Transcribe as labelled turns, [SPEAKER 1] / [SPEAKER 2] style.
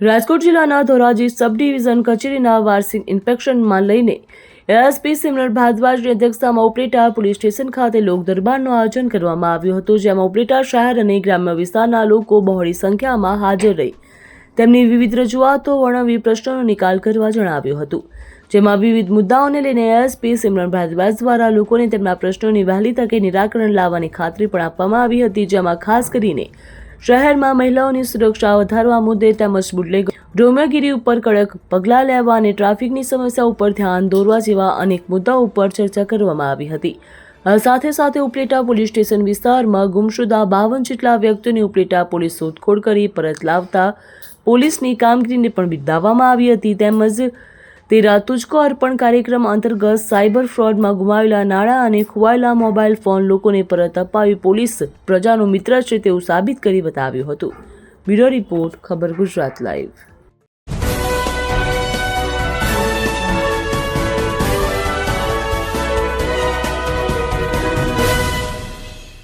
[SPEAKER 1] રાજકોટ જિલ્લાના ધોરાજી સબ ડિવિઝન કચેરીના વાર્ષિક ઇન્સ્પેક્શનમાં લઈને એએસપી સિમરન ભારદ્વાજની અધ્યક્ષતામાં ઉપલેટા પોલીસ સ્ટેશન ખાતે લોક દરબારનું આયોજન કરવામાં આવ્યું હતું, જેમાં ઉપલેટા શહેર અને ગ્રામ્ય વિસ્તારના લોકો બહોળી સંખ્યામાં હાજર રહી. તેમની વિવિધ રજૂઆતો વર્ણવી પ્રશ્નોનો નિકાલ કરવા જણાવ્યું હતું. જેમાં વિવિધ મુદ્દાઓને લઈને એએસપી સિમરન ભારદ્વાજ દ્વારા લોકોને તેમના પ્રશ્નોની વહેલી તકે નિરાકરણ લાવવાની ખાતરી પણ આપવામાં આવી હતી, જેમાં ખાસ કરીને શહેરમાં મહિલાઓની સુરક્ષા વધારવા મુદ્દે તેમજ બુટલેગ ડોમરગીરી ઉપર કડક પગલાં લેવા અને ટ્રાફિકની સમસ્યા ઉપર ધ્યાન દોરવા જેવા અનેક મુદ્દાઓ ઉપર ચર્ચા કરવામાં આવી હતી. સાથે સાથે ઉપલેટા પોલીસ સ્ટેશન વિસ્તારમાં ગુમશુદા બાવન જેટલા વ્યક્તિઓની ઉપલેટા પોલીસ શોધખોળ કરી પરત લાવતા પોલીસની કામગીરીને પણ બિરદાવવામાં આવી હતી તેમજ તેરા તુજકો અર્પણ કાર્યક્રમ અંતર્ગત સાયબર ફ્રોડમાં ગુમાવેલા નાણાં અને ખોવાયેલા મોબાઈલ ફોન લોકોને પરત અપાવી પોલીસ પ્રજાનો મિત્ર છે તેવું સાબિત કરી બતાવ્યું હતું. બ્યુરો રિપોર્ટ, ખબર ગુજરાત લાઈવ.